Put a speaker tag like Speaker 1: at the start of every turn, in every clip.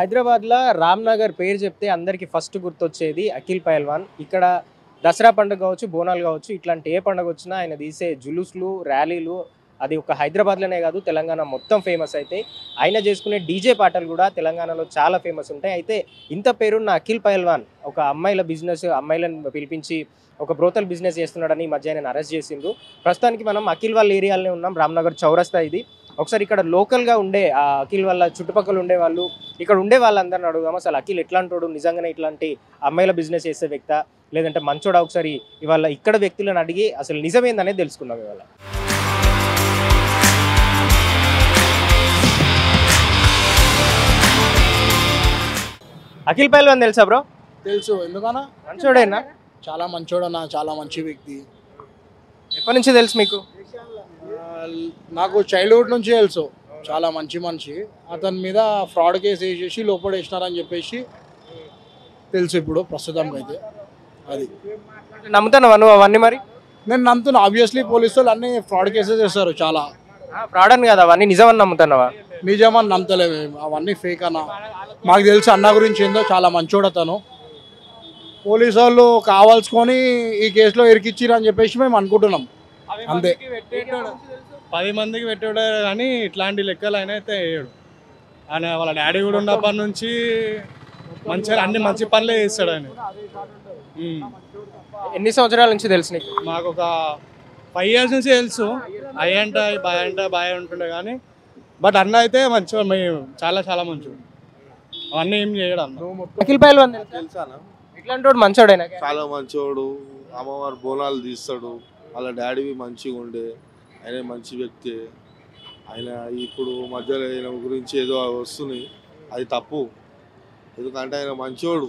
Speaker 1: హైదరాబాద్లో రామ్నగర్ పేరు చెప్తే అందరికీ ఫస్ట్ గుర్తొచ్చేది అఖిల్ పైల్వాన్. ఇక్కడ దసరా పండుగ కావచ్చు బోనాలు కావచ్చు ఇట్లాంటి ఏ పండుగ వచ్చినా ఆయన తీసే జులుసులు ర్యాలీలు అది ఒక హైదరాబాద్లోనే కాదు తెలంగాణ మొత్తం ఫేమస్ అయితే. ఆయన చేసుకునే డీజే పాటలు కూడా తెలంగాణలో చాలా ఫేమస్ ఉంటాయి. అయితే ఇంత పేరున్న అఖిల్ పైల్వాన్ ఒక అమ్మాయిల బిజినెస్ అమ్మాయిలను పిలిపించి ఒక బ్రోతల్ బిజినెస్ చేస్తున్నాడని ఈ మధ్య ఆయన అరెస్ట్ చేసిండు ప్రస్తుతానికి మనం అఖిల్ వాళ్ళ ఏరియాలోనే ఉన్నాం రామ్నగర్ చౌరస్తా ఇది. ఒకసారి ఇక్కడ లోకల్గా ఉండే ఆ అఖిల్ వాళ్ళ చుట్టుపక్కల ఉండే వాళ్ళు ఇక్కడ ఉండే వాళ్ళందరిని అడుగుదాం అసలు అఖిల్ ఎట్లాంటోడు? నిజంగానే ఇట్లాంటి అమ్మాయిల బిజినెస్ చేసే వ్యక్త? లేదంటే మంచోడా ఒకసారి? ఇవాళ ఇక్కడ వ్యక్తులను అడిగి అసలు నిజమేందనేది తెలుసుకుందాం ఇవాళ. అఖిల్ పైల్వాన్ తెలుసా బ్రో?
Speaker 2: తెలుసు. ఎందుకన్నా?
Speaker 1: మంచోడేనా?
Speaker 2: చాలా మంచోడు అన్న చాలా మంచి వ్యక్తి.
Speaker 1: ఎప్పటి నుంచి తెలుసు మీకు?
Speaker 2: నాకు చైల్డ్హుడ్ నుంచి తెలుసు. చాలా మంచి మనిషి. అతని మీద ఫ్రాడ్ కేసు వేసేసి లోపల వేసినారని చెప్పేసి తెలుసు ఇప్పుడు ప్రస్తుతం అయితే. అది.
Speaker 1: నమ్ముతాను నువ్వు అవన్నీ మరి?
Speaker 2: నేను నమ్ముతున్నా. ఆబ్వియస్లీ పోలీసు వాళ్ళు అన్ని ఫ్రాడ్ కేసెస్ వేస్తారు చాలా.
Speaker 1: ఫ్రాడ్ అని కదా అవన్నీ నిజమని నమ్ముతున్నావా
Speaker 2: నిజమని నమ్మతలేము మేము. అవన్నీ ఫేక్ అన్న. మాకు తెలుసు అన్న గురించి ఏందో చాలా మంచోడు అతను. పోలీసు వాళ్ళు కావాల్సుకొని ఈ కేసులో ఇరికిచ్చిరు అని చెప్పేసి మేము అనుకుంటున్నాం. అంతే.
Speaker 3: పది మందికి పెట్టాడు కానీ ఇట్లాంటి లెక్కలు ఆయన అయితే వేయడు. ఆయన వాళ్ళ డాడీ కూడా ఉన్నప్పటి నుంచి మంచిగా అన్ని మంచి పనులే చేస్తాడు ఆయన.
Speaker 1: ఎన్ని సంవత్సరాల నుంచి తెలుసు నీకు?
Speaker 3: మాకు ఒక ఫైవ్ ఇయర్స్ నుంచి తెలుసు. అయ్య అంట బాయ్ అంట బాయ్ ఉంటుండే కానీ బట్ అన్న అయితే మంచిగా మేము చాలా చాలా మంచిగా అవన్నీ ఏం చేయడు అన్న.
Speaker 1: అఖిల్
Speaker 4: తెలుసానా
Speaker 1: ఇట్లాంటి మంచోడేనా?
Speaker 4: చాలా మంచోడు. అమ్మవారు బోనాలు తీస్తాడు. వాళ్ళ డాడీవి మంచిగా ఉండే ఆయన మంచి వ్యక్తి. ఆయన ఇప్పుడు మధ్యలో ఆయన గురించి ఏదో వస్తుంది అది తప్పు. ఎందుకంటే ఆయన మంచోడు.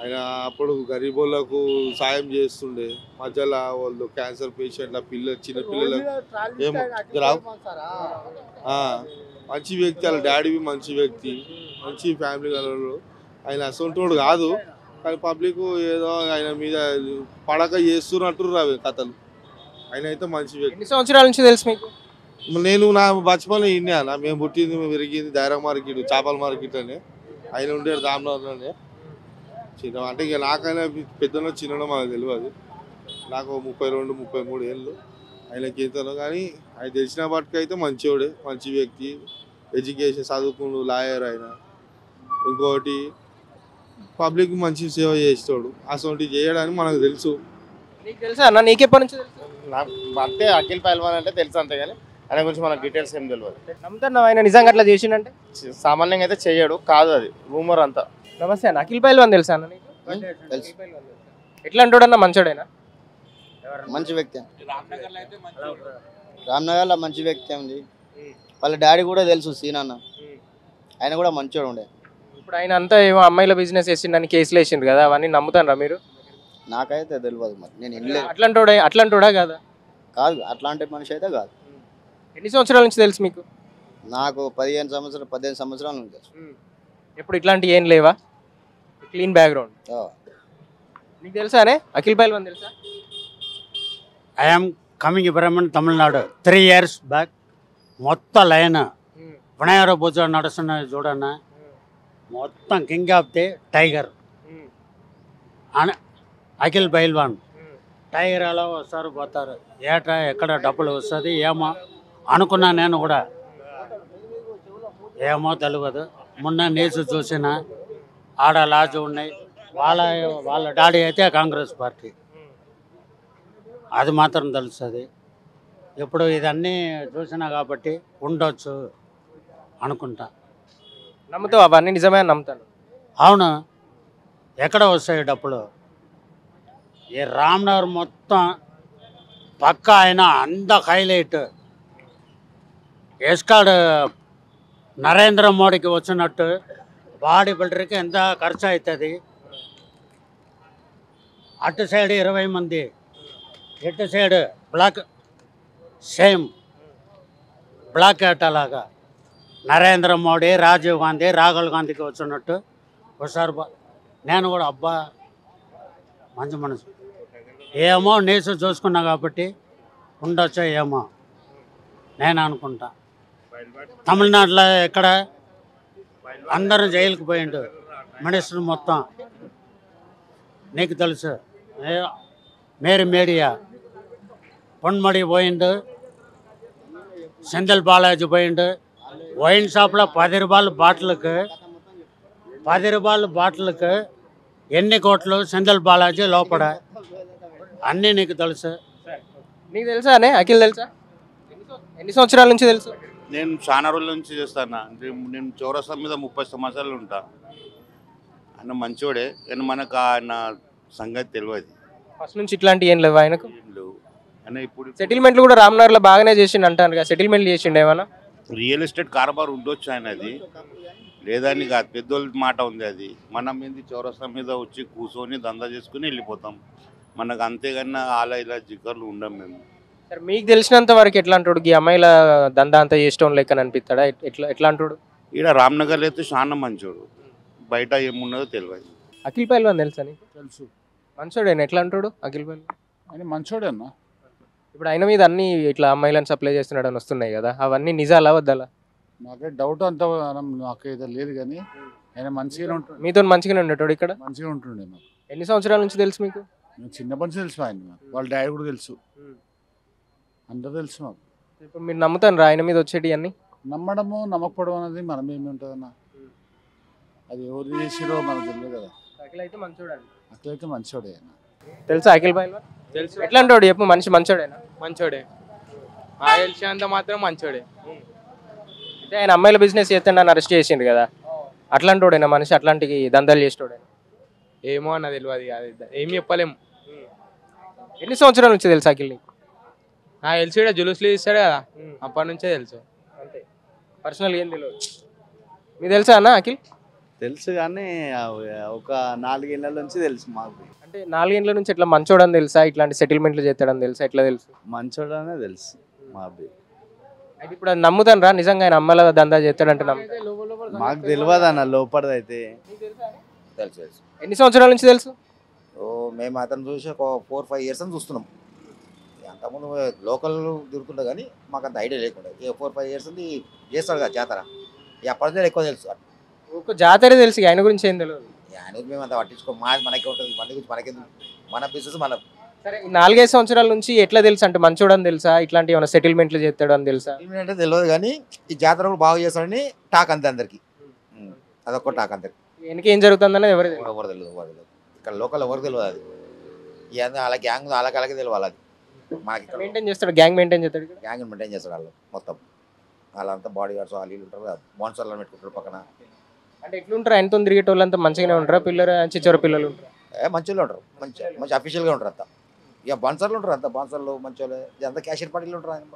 Speaker 4: ఆయన అప్పుడు గరీబోళ్ళకు సాయం చేస్తుండే. మధ్యలో వాళ్ళు క్యాన్సర్ పేషెంట్ల పిల్ల చిన్న పిల్లలకు ఏమో రావు మంచి వ్యక్తి వాళ్ళ డాడీవి మంచి వ్యక్తి. మంచి ఫ్యామిలీ గలవాడు. ఆయన అసొంటోడు కాదు. కానీ పబ్లిక్ ఏదో ఆయన మీద పడక చేస్తున్నట్టు అవి కథలు. ఆయన అయితే మంచి వ్యక్తి.
Speaker 1: ఎన్ని సంవత్సరాల నుంచి తెలుసు మీకు?
Speaker 4: నేను నా బచపన్ ఇన్నా మేము పుట్టింది మేము పెరిగింది దైరా మార్కెట్ చేపల మార్కెట్ అని. ఆయన ఉండేది దామనగర్లోనే చిన్న అంటే ఇక నాకైనా పెద్దనో చిన్ననో మనకు తెలియదు. నాకు ముప్పై రెండు ముప్పై మూడు ఏళ్ళు. ఆయనకి ఎంతనో కానీ ఆయన తెలిసిన బట్టుకు అయితే మంచివాడే మంచి వ్యక్తి. ఎడ్యుకేషన్ చదువుకుండు లాయర్ ఆయన. ఇంకోటి పబ్లిక్ మంచి సేవ చేస్తాడు. అసలు చేయడానికి మనకు తెలుసు.
Speaker 1: నీకు తెలుసా అన్న? నీకెప్పటి నుంచి తెలుసు?
Speaker 5: నాకు అంతే అఖిల్ పైల్వాన్ అంటే తెలుసు అంతే కానీ ఆయన గురించి మనకు డీటెయిల్స్ ఏం తెలియదు
Speaker 1: నమ్ముతున్నావు? ఆయన నిజంగా అట్లా చేసిండంటే?
Speaker 5: సామాన్యంగా అయితే చెయ్యడు కాదు అది రూమర్ అంతా.
Speaker 1: నమస్తే అన్న. అఖిల్ పైల్వాన్ తెలుసా అన్న నీకు?
Speaker 6: తెలుసు.
Speaker 1: ఎట్లా అంటాడన్న? మంచోడేనా?
Speaker 6: మంచి వ్యక్తి. రామ్నగర్లో మంచి వ్యక్తి. ఉంది వాళ్ళ డాడీ కూడా తెలుసు సీన్ అన్న. ఆయన కూడా మంచోడు ఉండే.
Speaker 1: ఇప్పుడు ఆయన అంతా ఏమో అమ్మాయిల బిజినెస్ చేసిండని కేసులు వేసిండ్రు కదా అవన్నీ నమ్ముతారా మీరు?
Speaker 6: నాకైతే తెలియదు మరి. నేను ఇల్లే
Speaker 1: అట్లాంటోడే అట్లాంటోడా కాదా?
Speaker 6: కాదు అట్లాంటి మనిషి అయితే కాదు.
Speaker 1: ఎన్ని సంవత్సరాల నుంచి తెలుసు మీకు?
Speaker 6: నాకు పదిహేను సంవత్సరాలు పదిహేను సంవత్సరాల నుంచి తెలుసు.
Speaker 1: ఎప్పుడు ఇట్లాంటి ఏం లేవా? Clean
Speaker 6: background.
Speaker 1: నీకు తెలుసానే అఖిల్ పైల్వాన్ తెలుసా?
Speaker 7: I am coming from Tamil Nadu three years back మొత్తం లైన్. వినాయక పూజ నడుస్తున్నది చూడన్న. మొత్తం కింగ్ ఆఫ్ ది టైగర్ అన అఖిల్ పైల్వాన్. టైగర్ ఎలా వస్తారు పోతారు. ఏటా ఎక్కడ డబ్బులు వస్తుంది ఏమో అనుకున్నా నేను కూడా. ఏమో తెలియదు మొన్న న్యూస్ చూసిన ఆడ లాజు ఉన్నాయి. వాళ్ళ వాళ్ళ డాడీ అయితే కాంగ్రెస్ పార్టీ. అది మాత్రం తెలుస్తుంది. ఇప్పుడు ఇదన్నీ చూసినా కాబట్టి ఉండొచ్చు అనుకుంటా.
Speaker 1: నమ్ముతావు? అవన్నీ నిజమే నమ్ముతాను.
Speaker 7: అవును. ఎక్కడ వస్తాయి డబ్బులు? ఈ రామ్నగర్ మొత్తం పక్క ఆయన అంత హైలైట్ ఎస్కాడ్ నరేంద్ర మోడీకి వచ్చినట్టు బాడీ బిల్డర్కి ఎంత ఖర్చు అవుతుంది అటు సైడ్ ఇరవై మంది ఇటు side black same black cat అలాగా నరేంద్ర మోడీ రాజీవ్ గాంధీ రాహుల్ గాంధీకి వచ్చినట్టు ఒకసారి బా- నేను కూడా అబ్బా మంచి మనసు ఏమో న్యూస్ చూసుకున్నా కాబట్టి ఉండొచ్చో ఏమో నేను అనుకుంటా. తమిళనాడులో ఎక్కడ అందరూ జైలుకి పోయిండు. మినిస్టర్ మొత్తం. నీకు తెలుసు. మేరీ మేడియా. పొన్మడి పోయిండు. సెందల్ బాలాజీ పోయిండు. వైన్ షాప్లో పది రూపాయల బాటిల్కి పది రూపాయల బాటిల్కి ఎన్ని కోట్లు సెందల్ బాలాజీ లోపల? అన్నీ నీకు తెలుసు?
Speaker 1: నీకు తెలుసా అనే అఖిల్ తెలుసా? ఎన్ని సంవ- ఎన్ని సంవత్సరాల నుంచి తెలుసు?
Speaker 8: నేను చాలా రోజుల నుంచి చేస్తాను. నేను చౌరస్తా మీద ముప్పై సంవత్సరాలు ఉంటా. ఆయన మంచోడే కానీ మనకు ఆయన సంగతి తెలియదు
Speaker 1: ఫస్ట్ నుంచి ఇట్లాంటి ఏం లేవు ఆయనకు?
Speaker 8: ఆయన ఇప్పుడు
Speaker 1: సెటిల్మెంట్లు కూడా రామ్నగర్లో బాగానే చేసిండు అంటారు కదా సెటిల్మెంట్ చేసిండు ఏమన్నా?
Speaker 8: రియల్ ఎస్టేట్ కారబార్ ఉండొచ్చు ఆయనది. లేదని కాదు పెద్దోళ్ళ మాట ఉంది అది. మనం ఏంది చౌరస్తా మీద వచ్చి కూర్చొని దందా చేసుకుని వెళ్ళిపోతాం. మనకు అంతేగాని అలా ఇలా జిక్కర్లు ఉండం మేము.
Speaker 1: సరే మీకు తెలిసినంత వరకు ఎట్లా అంటాడు? ఈ అమ్మాయిల దందా అంతా చేసేటోన్ లెక్క అనిపిస్తాడా? ఎట్- ఎట్లా ఎట్లా అంటాడు?
Speaker 8: ఈడ రామ్నగర్లో అయితే చాలా మంచోడు. బయట ఏమున్నదో తెలియదు
Speaker 1: అఖిల్ పైల్వాన్ తెలుసా నీకు?
Speaker 2: తెలుసు.
Speaker 1: మంచోడేనా? ఎట్లా అంటాడు అఖిల్ పైల్వాన్?
Speaker 2: ఆయన మంచోడే అన్న
Speaker 1: ఇప్పుడు ఆయన మీద అన్ని ఇట్లా అమ్మాయిలను సప్లై చేస్తున్నాడు అని వస్తున్నాయి కదా. అవన్నీ నిజాలా వద్దాలా?
Speaker 2: నాకే డౌట్ అంత నాకైతే లేదు కానీ ఆయన మంచిగానే ఉంటుండే
Speaker 1: మీతో మంచిగానే ఉండేటోడు ఇక్కడ?
Speaker 2: మంచిగా ఉంటుండే నాకు.
Speaker 1: ఎన్ని సంవత్సరాల నుంచి తెలుసు మీకు?
Speaker 2: నేను చిన్నప్పటి నుంచి తెలుసు ఆయన. వాళ్ళ డాడీ కూడా తెలుసు. అందరూ తెలుసు మాకు.
Speaker 1: ఇప్పుడు మీరు నమ్ముతాను ఆయన మీద వచ్చేటి అన్ని?
Speaker 2: నమ్మడము నమ్మకపోవడం అనేది మనం ఏమి ఉంటుందన్న? అది ఎవరు చేసిరో మనకు తెలియదు కదా.
Speaker 1: అఖిల్ అయితే మంచోడండి
Speaker 2: మంచోడే ఆయన.
Speaker 1: తెలుసా అఖిల్ పైల్వాన్
Speaker 9: తెలుసు.
Speaker 1: ఎట్లా అంటాడు చెప్పు మనిషి మంచోడేనా?
Speaker 9: మంచోడే. ఆ తెలిసినంత మాత్రం మంచోడే.
Speaker 1: అంటే ఆయన అమ్మాయిల బిజినెస్ చేస్తాడని అరెస్ట్ చేసిండు కదా. అట్లాంటోడేనా మనిషి? అట్లాంటి దందాలు చేసేటోడేనా?
Speaker 9: ఏమో అన్న తెలియదు అది ఏం చెప్పలేము
Speaker 1: ఎన్ని సంవత్సరాల నుంచి తెలుసు అఖిల్ నీకు?
Speaker 9: నాకు తెలిసి కూడా జులుస్లు ఇస్తాడు కదా. అప్పటి నుంచే తెలుసు.
Speaker 1: అంతే. పర్సనల్ ఏం తెలియదు మీకు తెలుసా అన్న అఖిల్?
Speaker 6: తెలుసు కానీ ఒక నాలుగేళ్ళ నుంచి తెలుసు మాకు
Speaker 1: అంటే నాలుగేండ్ల నుంచి ఎట్లా మంచోడని తెలుసా? ఇట్లాంటి సెటిల్మెంట్లు చేస్తాడని తెలుసా? ఎట్లా తెలుసు?
Speaker 6: మంచోడనే తెలుసు మా అబ్బాయి
Speaker 1: అయితే ఇప్పుడు అది నమ్ముతాను రా నిజంగా ఆయన అమ్మల దందా చేస్తాడంటే నమ్ముతాను
Speaker 6: మాకు తెలియదు అన్న లోపలిదైతే
Speaker 10: తెలుసు తెలుసు.
Speaker 1: ఎన్ని సంవత్సరాల నుంచి తెలుసు?
Speaker 10: ఓ మేము అతను చూసి ఒక ఫోర్ ఫైవ్ ఇయర్స్ అని చూస్తున్నాం. అంతకుముందు లోకల్ తిరుగుతుండే కానీ మాకు అంత ఐడియా లేకుండా. ఇక ఫోర్ ఫైవ్ ఇయర్స్ ఉంది చేస్తాడు కదా జాతర. ఇక అప్పటి ఎక్కువ తెలుసు.
Speaker 1: ఒక జాతర తెలుసు ఆయన గురించి ఏం తెలియదు
Speaker 10: ఆయన గురించి మేము అంత పట్టించుకో. మా మనకే ఉంటుంది మన గురించి మనకెందుకు? మన బిజినెస్ మన.
Speaker 1: సరే ఈ నాలుగైదు సంవత్సరాల నుంచి ఎట్లా తెలుసు? అంటే మంచోడని తెలుసా? ఇట్లాంటి ఏమైనా సెటిల్మెంట్లు చేస్తాడు అని తెలుసా?
Speaker 10: అంటే తెలియదు కానీ ఈ జాతర కూడా బాగా చేస్తాడని టాక్ అంతే అందరికి. అదొక టాక్ అందరికి.
Speaker 1: వెనక ఏం జరుగుతుందనేది ఎవరు
Speaker 10: ఎవరు తెలియదు ఇక్కడ లోకల్ ఎవరు తెలియదు అది. ఇక వాళ్ళ గ్యాంగ్ వాళ్ళకి వాళ్ళకి తెలియాలి అది. మనకి ఇక్కడ
Speaker 1: మెయింటైన్ చేస్తాడు గ్యాంగ్ మెయింటైన్ చేస్తాడు ఇక్కడ.
Speaker 10: గ్యాంగ్ మెయింటైన్ చేస్తాడు వాళ్ళు మొత్తం. వాళ్ళంతా బాడీ గార్డ్స్ వాళ్ళు వీళ్ళు ఉంటారు కదా బాన్సర్లను పెట్టుకుంటారు పక్కన.
Speaker 1: అంటే ఎట్లుంటారు? ఆయనతో తిరిగేట వాళ్ళంతా మంచిగానే ఉంటారా? పిల్లలు చిచ్చోర పిల్లలు ఉంటారు?
Speaker 10: ఏ మంచి వాళ్ళు ఉంటారు. మంచి మంచి అఫీషియల్గా ఉంటారు అంతా. ఇక బాన్సర్లు ఉంటారు అంతా. బాన్సర్లు మంచి వాళ్ళు ఇదంతా క్యాషియర్ పార్టీలు ఉంటారు ఆయన.